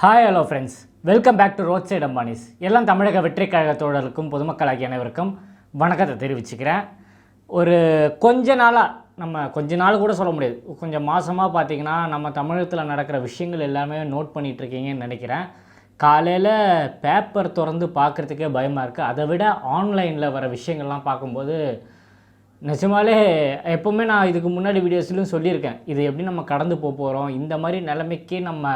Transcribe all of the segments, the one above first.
Hi hello friends welcome back to road side Ambanis எல்லாம் தமிழக வெற்றி கழக தோழருக்கும் அனைவருக்கும் வணக்கத்தை தெரிவிச்சுக்கிறேன். ஒரு கொஞ்ச நாளாக நம்ம கொஞ்ச நாள் கூட சொல்ல முடியாது. கொஞ்சம் மாதமாக பார்த்தீங்கன்னா நம்ம தமிழகத்தில் நடக்கிற விஷயங்கள் எல்லாமே நோட் பண்ணிகிட்ருக்கீங்கன்னு நினைக்கிறேன். காலையில் பேப்பர் திறந்து பார்க்குறதுக்கே பயமாக இருக்குது அதை விட ஆன்லைனில் வர விஷயங்கள்லாம் பார்க்கும்போது நிஜமாலே எப்போவுமே நான் இதுக்கு முன்னாடி வீடியோஸ்லையும் சொல்லியிருக்கேன். இது எப்படி நம்ம கடந்து போக போகிறோம் இந்த மாதிரி நிலைமைக்கு நம்ம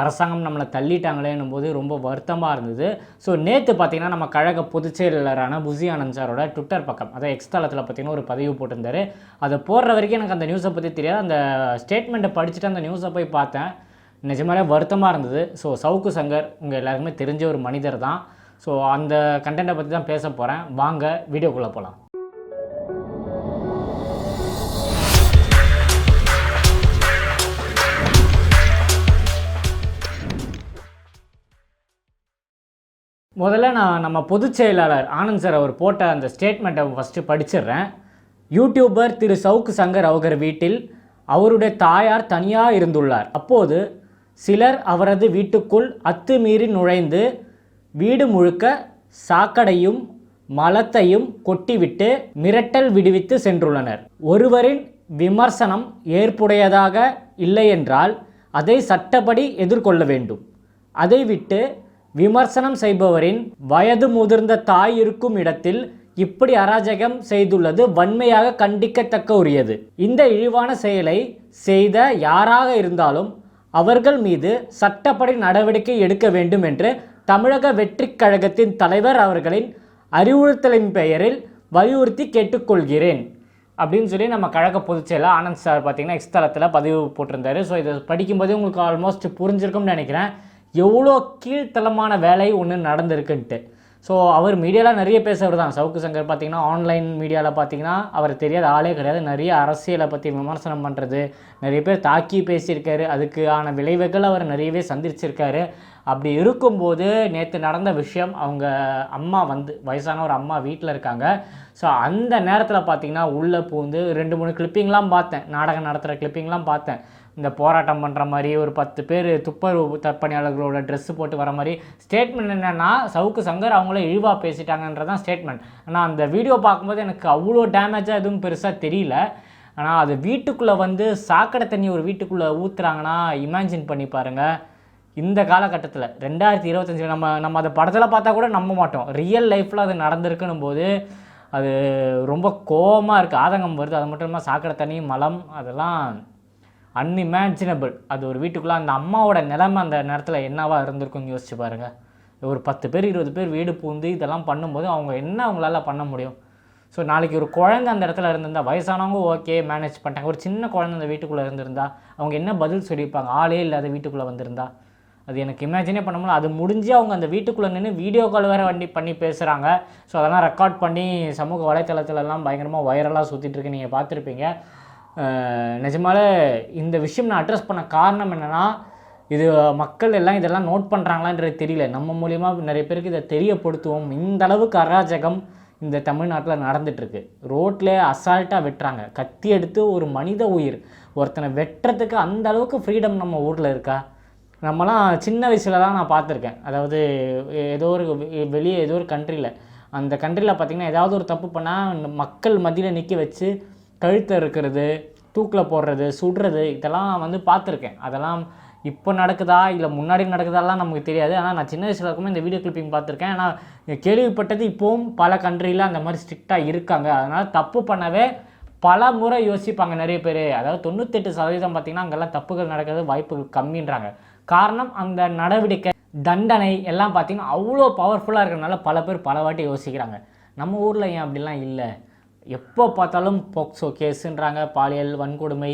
அரசாங்கம் நம்மளை தள்ளிட்டாங்களேன்னும் போது ரொம்ப வருத்தமாக இருந்தது. ஸோ நேற்று பார்த்தீங்கன்னா நம்ம கழக பொதுச் செயலாளரான புசி ஆனந்த் சாரோட ட்விட்டர் பக்கம் அதாவது எக்ஸ்தலத்தில் பார்த்தீங்கன்னா ஒரு பதிவு போட்டிருந்தாரு. அதை போடுற வரைக்கும் எனக்கு அந்த நியூஸை பற்றி தெரியாது. அந்த ஸ்டேட்மெண்ட்டை படிச்சுட்டு அந்த நியூஸை போய் பார்த்தேன். நிஜமாலே வருத்தமாக இருந்தது. ஸோ சவுக்கு சங்கர் உங்கள் எல்லாருக்குமே தெரிஞ்ச ஒரு மனிதர் தான் ஸோ அந்த கண்டென்ட்டை பற்றி தான் பேச போகிறேன் வாங்க வீடியோக்குள்ளே போகலாம் முதல்ல நான் நம்ம பொதுச் செயலாளர் ஆனந்த் சார் அவர் போட்ட அந்த ஸ்டேட்மெண்ட்டை ஃபஸ்ட்டு படிச்சிடுறேன். யூடியூபர் திரு சவுக்கு சங்கர் அவர்கள் வீட்டில் அவருடைய தாயார் தனியாக இருந்துள்ளார். அப்போது சிலர் அவரது வீட்டுக்குள் அத்துமீறி நுழைந்து வீடு முழுக்க சாக்கடையும் மலத்தையும் கொட்டிவிட்டு மிரட்டல் விடுவித்து சென்றுள்ளனர். ஒருவரின் விமர்சனம் ஏற்புடையதாக இல்லையென்றால் அதை சட்டப்படி எதிர்கொள்ள வேண்டும். அதை விட்டு விமர்சனம் செய்பவரின் வயது முதிர்ந்த தாய் இருக்கும் இடத்தில் இப்படி அராஜகம் செய்துள்ளது வன்மையாக கண்டிக்கத்தக்க உரியது. இந்த இழிவான செயலை செய்த யாராக இருந்தாலும் அவர்கள் மீது சட்டப்படி நடவடிக்கை எடுக்க வேண்டும் என்று தமிழக வெற்றிக் கழகத்தின் தலைவர் அவர்களின் அறிவுறுத்தலின் பெயரில் வலியுறுத்தி கேட்டுக்கொள்கிறேன். அப்படின்னு சொல்லி நம்ம கழக பொதுச்செயலர் ஆனந்த் சார் பார்த்தீங்கன்னா எக்ஸ் தளத்தில் பதிவு போட்டிருந்தாரு. ஸோ இதை படிக்கும்போதே உங்களுக்கு ஆல்மோஸ்ட் புரிஞ்சிருக்கும்னு நினைக்கிறேன். எவ்வளோ கீழ்த்தளமான வேலை ஒன்று நடந்திருக்குன்ட்டு. ஸோ அவர் மீடியாவில் நிறைய பேசுகிறவர் தான். சவுக்கு சங்கர் பார்த்தீங்கன்னா ஆன்லைன் மீடியாவில் பார்த்தீங்கன்னா அவர் தெரியாத ஆளே கிடையாது. நிறைய அரசியலை பற்றி விமர்சனம் பண்ணுறது நிறைய பேர் தாக்கி பேசியிருக்காரு. அதுக்கான விளைவுகள் அவர் நிறையவே சந்திச்சிருக்காரு. அப்படி இருக்கும்போது நேற்று நடந்த விஷயம் அவங்க அம்மா வந்து வயசான ஒரு அம்மா வீட்டில் இருக்காங்க. ஸோ அந்த நேரத்தில் பார்த்தீங்கன்னா உள்ளே பூந்து ரெண்டு மூணு கிளிப்பிங்லாம் பார்த்தேன். நாடகம் நடத்துகிற கிளிப்பிங்லாம் பார்த்தேன். இந்த போராட்டம் பண்ணுற மாதிரி ஒரு பத்து பேர் துப்புரவு தற்பணியாளர்களோட ட்ரெஸ்ஸு போட்டு வர மாதிரி ஸ்டேட்மெண்ட் என்னென்னா சவுக்கு சங்கர் அவங்களே இழிவாக பேசிட்டாங்கன்றதான் ஸ்டேட்மெண்ட் ஆனால் அந்த வீடியோ பார்க்கும்போது எனக்கு அவ்வளோ டேமேஜாக எதுவும் பெருசாக தெரியல. ஆனால் அது வீட்டுக்குள்ளே வந்து சாக்கடை தண்ணி ஒரு வீட்டுக்குள்ளே ஊற்றுறாங்கன்னா இமேஜின் பண்ணி பாருங்கள் இந்த காலகட்டத்தில் ரெண்டாயிரத்தி இருபத்தஞ்சில் நம்ம நம்ம அதை படத்தில் பார்த்தா கூட நம்ப மாட்டோம். ரியல் லைஃப்பில் அது நடந்திருக்குன்னும் போது அது ரொம்ப கோவமாக இருக்குது ஆதங்கம் வருது. அது மட்டும் இல்லாமல் சாக்கடை தண்ணி மலம் அதெல்லாம் அன்இமேஜினபிள் அது ஒரு வீட்டுக்குள்ளே அந்த அம்மாவோட நிலைமை அந்த நேரத்தில் என்னவாக இருந்திருக்குன்னு யோசிச்சு பாருங்கள் ஒரு பத்து பேர் இருபது பேர் வீடு பூந்து இதெல்லாம் பண்ணும்போது அவங்க என்ன அவங்களால பண்ண முடியும்? ஸோ நாளைக்கு ஒரு குழந்தை அந்த இடத்துல இருந்திருந்தா வயசானவங்க ஓகே மேனேஜ் பண்ணிட்டாங்க. ஒரு சின்ன குழந்தை அந்த வீட்டுக்குள்ளே இருந்திருந்தா அவங்க என்ன பதில் சொல்லியிருப்பாங்க? ஆளே இல்லாத வீட்டுக்குள்ளே வந்திருந்தா. அது எனக்கு இமேஜினே பண்ண முடியல. அது முடிஞ்சு அவங்க அந்த வீட்டுக்குள்ளே நின்று வீடியோ கால் வேறு வண்டி பண்ணி பேசுகிறாங்க ஸோ அதெல்லாம் ரெக்கார்ட் பண்ணி சமூக வலைத்தளத்துலலாம் பயங்கரமாக வைரலாக சுற்றிட்டுருக்கு நீங்கள் பார்த்துருப்பீங்க. நிஜமால இந்த விஷயம் நான் அட்ரஸ் பண்ண காரணம் என்னென்னா இது மக்கள் எல்லாம் இதெல்லாம் நோட் பண்ணுறாங்களான்றது தெரியல. நம்ம மூலியமாக நிறைய பேருக்கு இதை தெரியப்படுத்துவோம். இந்த அளவுக்கு அராஜகம் இந்த தமிழ்நாட்டில் நடந்துட்டுருக்கு. ரோட்டில் அசால்ட்டாக வெட்டுறாங்க. கத்தி எடுத்து ஒரு மனித உயிர் ஒருத்தனை வெட்டுறதுக்கு அந்த அளவுக்கு ஃப்ரீடம் நம்ம ஊரில் இருக்கா? நம்மலாம் சின்ன வயசுல தான் நான் பார்த்துருக்கேன். அதாவது ஏதோ ஒரு வெ- வெளியே ஏதோ ஒரு கண்ட்ரியில் அந்த கண்ட்ரியில் பார்த்திங்கன்னா ஏதாவது ஒரு தப்பு பண்ணால் மக்கள் மத்தியில் நிற்க வச்சு கழுத்தை இருக்கிறது தூக்கில் போடுறது சுடுறது இதெல்லாம் வந்து பார்த்துருக்கேன். அதெல்லாம் இப்போ நடக்குதா இல்லை முன்னாடி நடக்குதாலாம் நமக்கு தெரியாது. ஆனால் நான் சின்ன வயசில் இருக்கும்போது இந்த வீடியோ கிளிப்பிங் பார்த்துருக்கேன். ஆனால் கேள்விப்பட்டது இப்போவும் பல கண்ட்ரியில் அந்த மாதிரி ஸ்ட்ரிக்டாக இருக்காங்க. அதனால் தப்பு பண்ணவே பல முறை யோசிப்பாங்க நிறைய பேர். அதாவது தொண்ணூத்தெட்டு சதவீதம் பார்த்திங்கன்னா அங்கெல்லாம் தப்புகள் நடக்கிறது வாய்ப்புகள் கம்மின்றாங்க. காரணம் அந்த நடவடிக்கை தண்டனை எல்லாம் பார்த்திங்கன்னா அவ்வளோ பவர்ஃபுல்லாக இருக்கிறனால பல பேர் பல வாட்டி யோசிக்கிறாங்க. நம்ம ஊரில் ஏன் அப்படிலாம் இல்லை? எப்போ பார்த்தாலும் போக்சோ கேஸுன்றாங்க பாலியல் வன்கொடுமை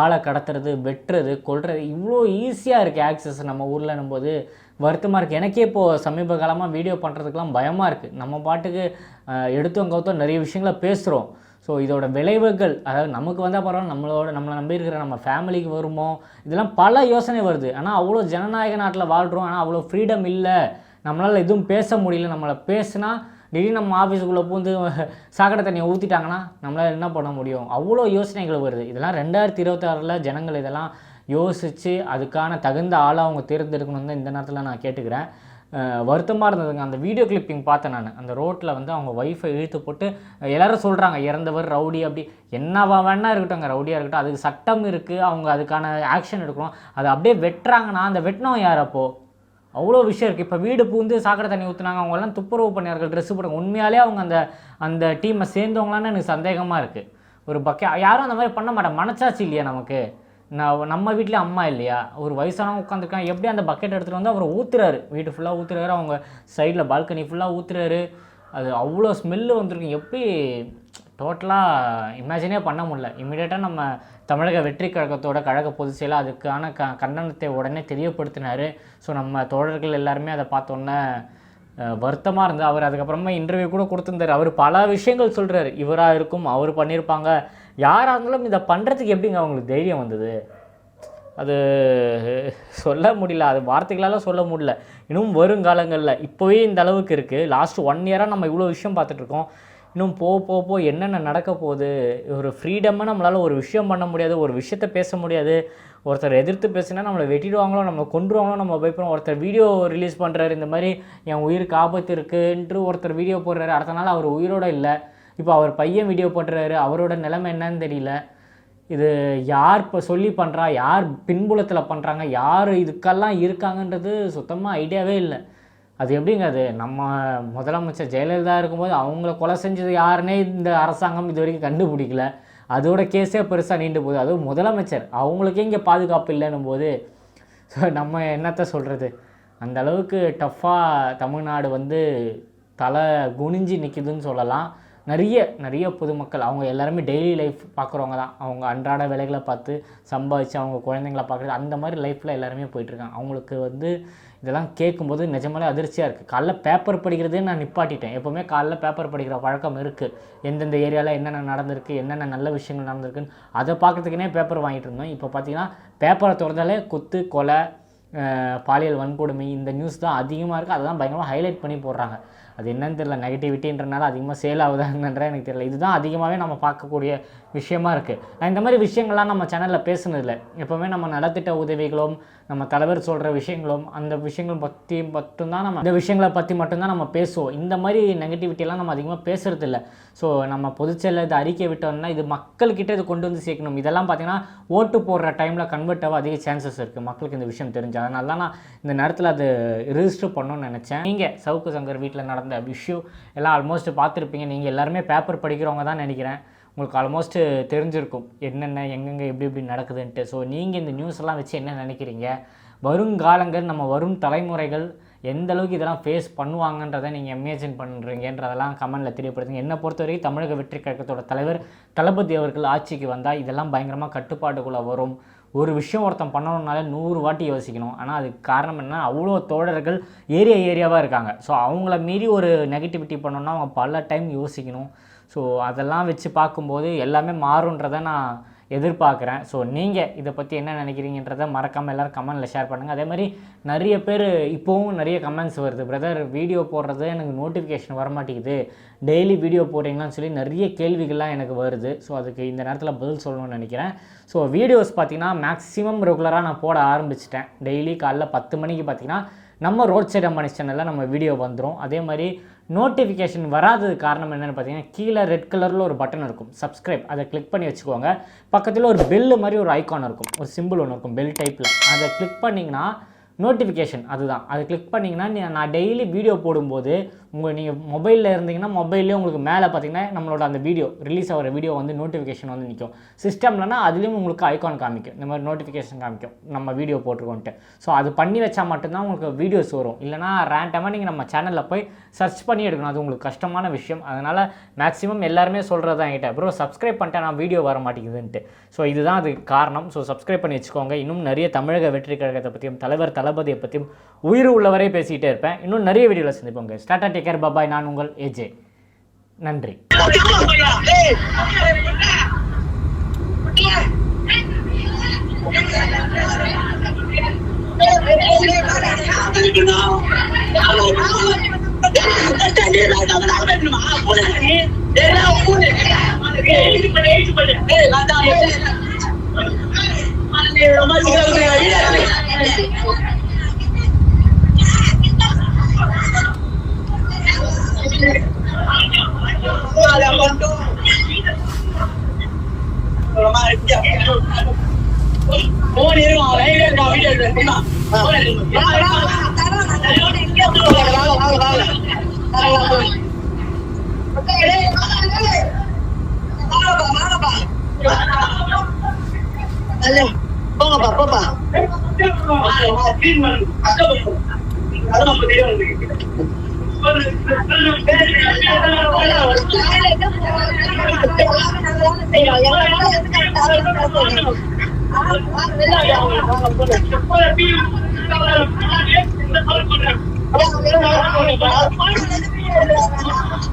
ஆளை கடத்துறது வெட்டுறது கொள்வது இவ்வளோ ஈஸியாக இருக்குது ஆக்சஸ் நம்ம ஊரில் போது வருத்தமாக இருக்குது எனக்கே இப்போது சமீப காலமாக வீடியோ பண்ணுறதுக்கெலாம் பயமாக இருக்குது நம்ம பாட்டுக்கு எடுத்தோம் கவுத்தோம் நிறைய விஷயங்களை பேசுகிறோம் ஸோ இதோட விளைவுகள் அதாவது நமக்கு வந்தால் பரவாயில்ல நம்மளோட நம்மளை நம்பி இருக்கிற நம்ம ஃபேமிலிக்கு வருமோ இதெல்லாம் பல யோசனை வருது. ஆனால் அவ்வளோ ஜனநாயக நாட்டில் வாழ்கிறோம் ஆனால் அவ்வளோ ஃப்ரீடம் இல்லை. நம்மளால் எதுவும் பேச முடியல. நம்மளை பேசுனா திடீர்னு நம்ம ஆஃபீஸுக்குள்ளே பூந்து சாக்கடை தண்ணியை ஊற்றிட்டாங்கன்னா நம்மளால் என்ன பண்ண முடியும்? அவ்வளோ யோசனைகள் வருது. இதெல்லாம் ரெண்டாயிரத்தி இருபத்தாறில் ஜனங்கள் இதெல்லாம் யோசித்து அதுக்கான தகுந்த ஆளாக அவங்க தேர்ந்தெடுக்கணும்னு தான் இந்த நேரத்தில் நான் கேட்டுக்கிறேன். வருத்தமாக இருந்ததுங்க. அந்த வீடியோ கிளிப்பிங் பார்த்தேன் நான். அந்த ரோட்டில் வந்து அவங்க ஒய்ஃபை இழுத்து போட்டு எல்லோரும் சொல்கிறாங்க இறந்தவர் ரவுடி அப்படி. என்னவா வேணா இருக்கட்டும் அங்கே ரவுடியாக இருக்கட்டும். அதுக்கு சட்டம் இருக்குது அவங்க அதுக்கான ஆக்ஷன் எடுக்கணும். அதை அப்படியே வெட்டுறாங்கன்னா அந்த வெட்டினோம் யார் அப்போது அவ்வளோ விஷயம் இருக்குது இப்போ வீடு பூந்து சாக்கடை தண்ணி ஊற்றுனாங்க அவங்கெல்லாம் துப்புரவு பண்ணியார்கள். ட்ரெஸ் போடுங்க. உண்மையாலே அவங்க அந்த அந்த டீமை சேர்ந்தவங்களான்னு எனக்கு சந்தேகமாக இருக்குது ஒரு பக்கே யாரும் அந்த மாதிரி பண்ண மாட்டேன் மனச்சாச்சு இல்லையா நமக்கு? நான் நம்ம வீட்டில் அம்மா இல்லையா? ஒரு வயசானவங்க உட்காந்துருக்காங்க எப்படி அந்த பக்கெட் எடுத்துகிட்டு வந்து அவர் ஊற்றுறாரு வீடு ஃபுல்லாக ஊற்றுறாரு அவங்க சைடில் பால்கனி ஃபுல்லாக ஊற்றுறாரு அது அவ்வளோ ஸ்மெல்லு வந்திருக்கு. எப்படி டோட்டலாக இமேஜினே பண்ண முடியல. இமீடியட்டாக நம்ம தமிழக வெற்றி கழகத்தோட கழக பொதுச் செயலாக அதுக்கான க கண்டனத்தை உடனே தெரியப்படுத்தினார். ஸோ நம்ம தோழர்கள் எல்லாருமே அதை பார்த்தோன்னே வருத்தமாக இருந்தது. அவர் அதுக்கப்புறமா இன்டர்வியூ கூட கொடுத்துருந்தாரு. அவர் பல விஷயங்கள் சொல்கிறாரு இவராக இருக்கும் அவர் பண்ணியிருப்பாங்க. யாராக இருந்தாலும் இதை பண்ணுறதுக்கு எப்படிங்க அவங்களுக்கு தைரியம் வந்தது? அது சொல்ல முடியல. அது வார்த்தைகளால் சொல்ல முடியல. இன்னும் வருங்காலங்களில். இப்போவே இந்த அளவுக்கு இருக்குது லாஸ்ட் ஒன் இயராக நம்ம இவ்வளோ விஷயம் பார்த்துட்ருக்கோம் இன்னும் போக போக போக என்னென்ன நடக்க போகுது? ஒரு ஃப்ரீடமாக நம்மளால் ஒரு விஷயம் பண்ண முடியாது ஒரு விஷயத்த பேச முடியாது. ஒருத்தர் எதிர்த்து பேசினா நம்மளை வெட்டிடுவாங்களோ நம்ம கொண்டுருவாங்களோ நம்ம பயப்படுறோம் ஒருத்தர் வீடியோ ரிலீஸ் பண்ணுறாரு இந்த மாதிரி என் உயிருக்கு ஆபத்து இருக்குன்ட்டு ஒருத்தர் வீடியோ போடுறாரு. அடுத்த நாள் அவர் உயிரோட இல்லை. இப்போ அவர் பையன் வீடியோ போடுறாரு அவரோட நிலைமை என்னன்னு தெரியல. இது யார் இப்போ சொல்லி பண்ணுறா யார் பின்புலத்தில் பண்ணுறாங்க யார் இதுக்கெல்லாம் இருக்காங்கன்றது சுத்தமாக ஐடியாவே இல்லை. அது எப்படிங்க அது? நம்ம முதலமைச்சர் ஜெயலலிதா இருக்கும்போது அவங்கள கொலை செஞ்சது யாருன்னே இந்த அரசாங்கம் இது வரைக்கும் கண்டுபிடிக்கல. அதோட கேஸே பெருசாக நீண்டு போகுது. அதுவும் முதலமைச்சர். அவங்களுக்கே இங்கே பாதுகாப்பு இல்லைன்னும் போது ஸோ நம்ம என்னத்த சொல்கிறது அந்த அளவுக்கு டஃப்பாக தமிழ்நாடு வந்து தலை குனிஞ்சு நிற்கிதுன்னு சொல்லலாம். நிறைய நிறைய பொதுமக்கள் அவங்க எல்லாருமே டெய்லி லைஃப் பார்க்குறவங்க தான். அவங்க அன்றாட வேலைகளை பார்த்து சம்பாதிச்சு அவங்க குழந்தைங்கள பார்க்குறது அந்த மாதிரி லைஃப்பில் எல்லாருமே போயிட்டுருக்காங்க அவங்களுக்கு வந்து இதெல்லாம் கேட்கும்போது நிஜமாலே அதிர்ச்சியாக இருக்குது காலைல பேப்பர் படிக்கிறதே நான் நிப்பாட்டிட்டேன். எப்போவுமே காலைல பேப்பர் படிக்கிற பழக்கம் இருக்குது எந்தெந்த ஏரியாவில் என்னென்ன நடந்திருக்கு என்னென்ன நல்ல விஷயங்கள் நடந்திருக்குன்னு அதை பார்க்குறதுக்குனே பேப்பர் வாங்கிட்டு இருந்தோம். இப்போ பார்த்தீங்கன்னா பேப்பரை திறந்தாலே குத்து கொலை பாலியல் வன்கொடுமை இந்த நியூஸ் தான் அதிகமாக இருக்குது அதை தான் பயங்கரமாக ஹைலைட் பண்ணி போடுறாங்க. அது என்னன்னு தெரியல. நெகட்டிவிட்டின்றனால அதிகமாக சேல் ஆகுதான்ற எனக்கு தெரியல. இதுதான் அதிகமாகவே நம்ம பார்க்கக்கூடிய விஷயமா இருக்குது இந்த மாதிரி விஷயங்கள்லாம் நம்ம சேனலில் பேசுனதில்லை. எப்போவுமே நம்ம நலத்திட்ட உதவிகளும் நம்ம தலைவர் சொல்கிற விஷயங்களும் அந்த விஷயங்கள் பற்றி மட்டும்தான் நம்ம இந்த விஷயங்களை பற்றி மட்டும்தான் நம்ம பேசுவோம். இந்த மாதிரி நெகட்டிவிட்டியெல்லாம் நம்ம அதிகமாக பேசுறது இல்லை ஸோ நம்ம பொதுச்செயலில் இது அறிக்கை விட்டோம்னா இது மக்கள்கிட்ட இது கொண்டு வந்து சேர்க்கணும். இதெல்லாம் பார்த்தீங்கன்னா ஓட்டு போடுற டைமில் கன்வெர்ட் ஆக அதிக சான்சஸ் இருக்குது மக்களுக்கு இந்த விஷயம் தெரிஞ்சு. அதனால தான் நான் இந்த நேரத்தில் அது ரிஜிஸ்டர் பண்ணணும்னு நினச்சேன். நீங்கள் சவுக்கு சங்கர் வீட்டில் நடந்த விஷயம் எல்லாம் ஆல்மோஸ்ட் பார்த்துருப்பீங்க. நீங்கள் எல்லாருமே பேப்பர் படிக்கிறவங்க தான் நினைக்கிறேன். உங்களுக்கு ஆல்மோஸ்ட்டு தெரிஞ்சிருக்கும். என்னென்ன எங்கெங்கே எப்படி எப்படி நடக்குதுன்ட்டு. ஸோ நீங்கள் இந்த நியூஸ் எல்லாம் வச்சு என்ன நினைக்கிறீங்க? வருங்காலங்கள் நம்ம வரும் தலைமுறைகள் எந்த அளவுக்கு இதெல்லாம் ஃபேஸ் பண்ணுவாங்கன்றதை நீங்கள் இமேஜின் பண்ணுறீங்கன்றதெல்லாம் கமெண்டில் தெரியப்படுத்துங்க. என்னை பொறுத்த வரைக்கும் தமிழக வெற்றி கழகத்தோட தலைவர் தளபதி அவர்கள் ஆட்சிக்கு வந்தால் இதெல்லாம் பயங்கரமாக கட்டுப்பாட்டுக்குள்ளே வரும். ஒரு விஷயம் ஒருத்தன் பண்ணணும்னாலே நூறு வாட்டி யோசிக்கணும். ஆனால் அதுக்கு காரணம் என்ன அவ்வளோ தோழர்கள் ஏரியா ஏரியாவாக இருக்காங்க. ஸோ அவங்கள மீறி ஒரு நெகட்டிவிட்டி பண்ணணும்னா அவங்க பல டைம் யோசிக்கணும். ஸோ அதெல்லாம் வச்சு பார்க்கும்போது எல்லாமே மாறுன்றதை நான் எதிர்பார்க்குறேன். ஸோ நீங்கள் இதை பற்றி என்ன நினைக்கிறீங்கன்றதை மறக்காமல் எல்லோரும் கமெண்டில் ஷேர் பண்ணுங்கள் அதே மாதிரி நிறைய பேர் இப்போவும் நிறைய கமெண்ட்ஸ் வருது. பிரதர் வீடியோ போடுறது எனக்கு நோட்டிஃபிகேஷன் வரமாட்டேங்குது. டெய்லி வீடியோ போடுறீங்களான்னு சொல்லி நிறைய கேள்விகள்லாம் எனக்கு வருது. ஸோ அதுக்கு இந்த நேரத்தில் பதில் சொல்லணும்னு நினைக்கிறேன். ஸோ வீடியோஸ் பார்த்திங்கன்னா மேக்ஸிமம் ரெகுலராக நான் போட ஆரம்பிச்சிட்டேன். டெய்லி காலைல பத்து மணிக்கு பார்த்தீங்கன்னா நம்ம ரோட் சைட் அம்மானி சேனலில் நம்ம வீடியோ வந்துடும் அதே மாதிரி நோட்டிஃபிகேஷன் வராதது காரணம் என்னென்னு பார்த்தீங்கன்னா கீழே ரெட் கலரில் ஒரு பட்டன் இருக்கும். சப்ஸ்கிரைப் அதை கிளிக் பண்ணி வச்சுக்கோங்க. பக்கத்தில் ஒரு பெல்லு மாதிரி ஒரு ஐக்கான் இருக்கும். ஒரு சிம்பிள் ஒன்று இருக்கும் பெல் டைப்பில் அதை கிளிக் பண்ணிங்கன்னா நோட்டிஃபிகேஷன் அதுதான். அது கிளிக் பண்ணிங்கன்னா நான் டெய்லி வீடியோ போடும்போது உங்கள் நீங்கள் மொபைலில் இருந்தீங்கன்னா மொபைல்லேயே உங்களுக்கு மேலே பார்த்தீங்கன்னா நம்மளோட அந்த வீடியோ ரிலீஸ் ஆகிற வீடியோ வந்து நோட்டிஃபிகேஷன் வந்து நிற்கும் சிஸ்டம்லனா அதுலேயும் உங்களுக்கு ஐகான் காமிக்கும். இந்த மாதிரி நோட்டிஃபிகேஷன் காமிக்கும். நம்ம வீடியோ போட்டிருக்கோன்ட்டு. ஸோ அது பண்ணி வச்சா மட்டும்தான் உங்களுக்கு வீடியோஸ் வரும். இல்லைனா ரேண்டமாக நீங்கள் நம்ம சேனலில் போய் சர்ச் பண்ணி எடுக்கணும். அது உங்களுக்கு கஷ்டமான விஷயம். அதனால் மேக்ஸிமம் எல்லாருமே சொல்கிறது தான் என்கிட்ட. ப்ரோ சப்ஸ்கிரைப் பண்ணிட்டேன் நான் வீடியோ வர மாட்டேங்குதுன்ட்டு. ஸோ இதுதான் அதுக்கு காரணம். ஸோ சப்ஸ்கிரைப் பண்ணி வச்சுக்கோங்க. இன்னும் நிறைய தமிழக வெற்றி கழகத்தை பற்றியும் தலைவர் தளபதியை பற்றியும் உயிர் உள்ளவரை பேசிக்கிட்டே இருப்பேன் இன்னும் நிறைய வீடியோவில் சந்திப்போங்க ஸ்டாட்டா டேக் கேர் பாபாய் நான் உங்கள் ஏஜே நன்றி போன் இருக்கும் லைவ்ல இருக்கா வீடியோ இருக்குமா போங்கப்பா போப்பா Thank you.